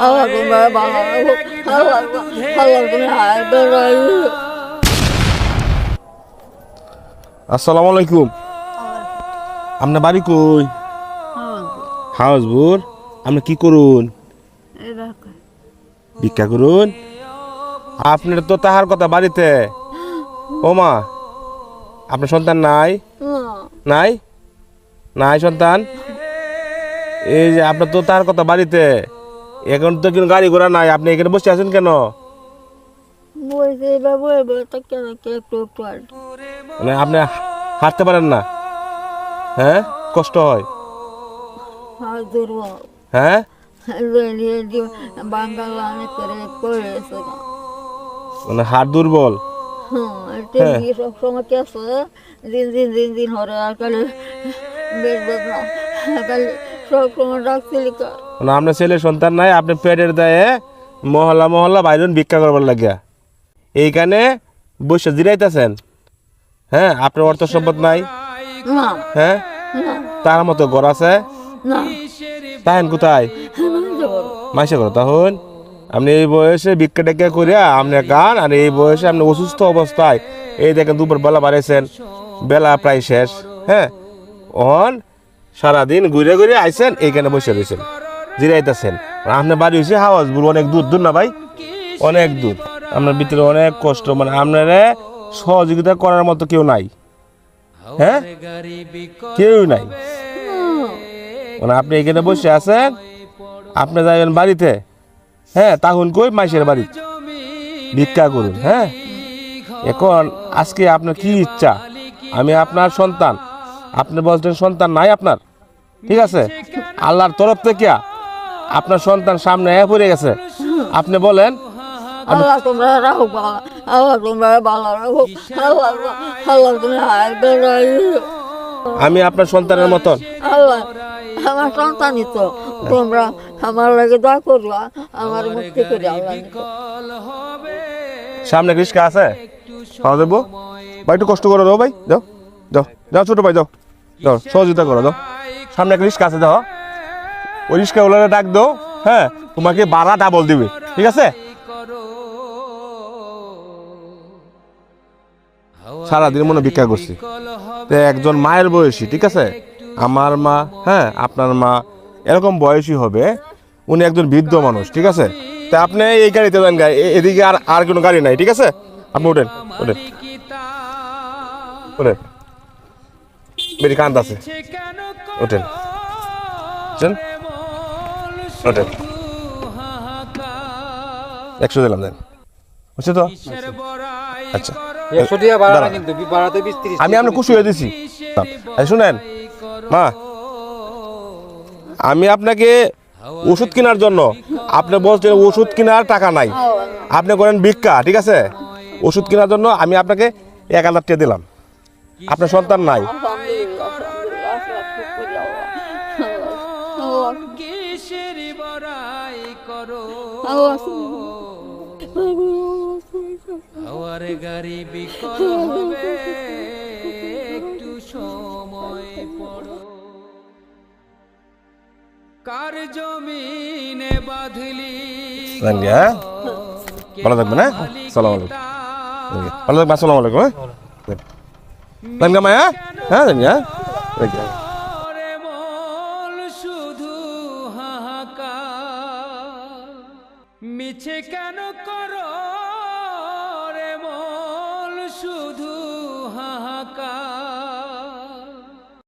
রাখুক আসসালামু আলাইকুম। আপনার বাড়ি কই? হাউসপুর আপনি কি করুন? ভিক্ষা করুন। আপনার তো তাহার কথা বাড়িতে। ও মা, আপনার সন্তান নাই? নাই? নাই সন্তান? এই যে আপনার তো তাহার কথা বাড়িতে। এখন তো কিন্তু গাড়ি ঘোড়া নাই আপনি এখানে বসে আছেন কেন? মানে আপনি হাঁটতে পারেন না? হ্যাঁ? কষ্ট হয়? হাত দুর্বল। হ্যাঁ? মানে হাড় দুর্বল? হ্যাঁ সব সময় কে আছে? দিন দিন দিন দিন হরে আর কালে বেশ বেদনা কালে সব ডাকছিলি কার? মানে আপনার ছেলে সন্তান নাই আপনি পেটের দায়ে মহল্লা মহল্লা বাইরন ভিক্ষা করবার লাগিয়া। এইখানে বসে জিরাইতেছেন। হ্যাঁ আপনার অর্থ সম্পদ নাই। হ্যাঁ তার মতো ঘর আছে। তাহেন কোথায়? মাইসে করো তখন আপনি এই বয়সে ভিক্ষা টেক্ষা করিয়া আপনি গান আর এই বয়সে আপনি অসুস্থ অবস্থায় এই দেখেন দুপুর বেলা বাড়াইছেন। বেলা প্রায় শেষ। হ্যাঁ অন সারাদিন ঘুরে ঘুরে আইছেন এইখানে বসে রয়েছেন জিরাইতেছেন। আপনার বাড়ি হয়েছে হাওয়াজ বুল অনেক দূর দূর না ভাই? অনেক দূর। আপনার ভিতরে অনেক কষ্ট মানে আপনারা সহযোগিতা করার মতো কেউ নাই। হ্যাঁ? কেউ নাই। মানে আপনি এখানে বসে আছেন, আপনি যাবেন বাড়িতে। হ্যাঁ তখন কই? মাইসের বাড়ি। ভিক্ষা করুন হ্যাঁ? এখন আজকে আপনার কি ইচ্ছা? আমি আপনার সন্তান। আপনি বলছেন সন্তান নাই আপনার। ঠিক আছে? আল্লাহর তরফ থেকে আপনার সন্তান সামনে এ পড়ে গেছে। আপনি বলেন আল্লাহ তোমরা রাখো আল্লাহ তোমরা ভালো রাখো আল্লাহ আল্লাহ তুমি আমি আপনার সন্তানের মতন। আল্লাহ আমার সন্তানই তো। তোমরা আমার লাগে দোয়া করবা আমার মুক্তি করে সামনে রিস্কা আছে? খাওয়া দেবো? ভাই একটু কষ্ট করে দাও ভাই। যাও যাও যাও ছোট ভাই যাও। যাও সহযোগিতা করো যাও। সামনে একটা রিস্কা আছে দাও রিস্কা ওলারে ডাক দাও হ্যাঁ তোমাকে বাড়া ডাবল দিবে, ঠিক আছে? সারাদিন মনে ভিক্ষা করছি। তো একজন মায়ের বয়সী, ঠিক আছে? আমার মা হ্যাঁ আপনার মা, এরকম বয়সী হবে, উনি একজন বৃদ্ধ মানুষ, ঠিক আছে? তা আপনি এই গাড়িতে যান গাড়ি এদিকে আর আর কোনো গাড়ি নাই, ঠিক আছে? আপনি ওঠেন ওঠেন ওঠেন বেরি কান্ত আছে। ওঠেন একশো দিলাম দেন। বুঝছে তো? আচ্ছা। আমি আপনার খুশি হয়ে দিছি। শুনেন মা আমি আপনাকে ওষুধ কেনার জন্য আপনি বলছেন ওষুধ কেনার টাকা নাই আপনি করেন ভিক্ষা ঠিক আছে? ওষুধ কেনার জন্য আমি আপনাকে এক হাজার টাকা দিলাম। আপনার সন্তান নাই। কিসের বড়াই করো। আল্লাহ গাড়ি বিকল হবে একটু সময় পড়ো। কার জমিনে বাঁধলি ভালো থাকবেন হ্যাঁ? সালাম আলাইকুম। ভালো থাকবেন আসসালামু আলাইকুম হ্যাঁ? মায়া হ্যাঁ? হ্যাঁ? করো রে মন শুধু হাহাকার।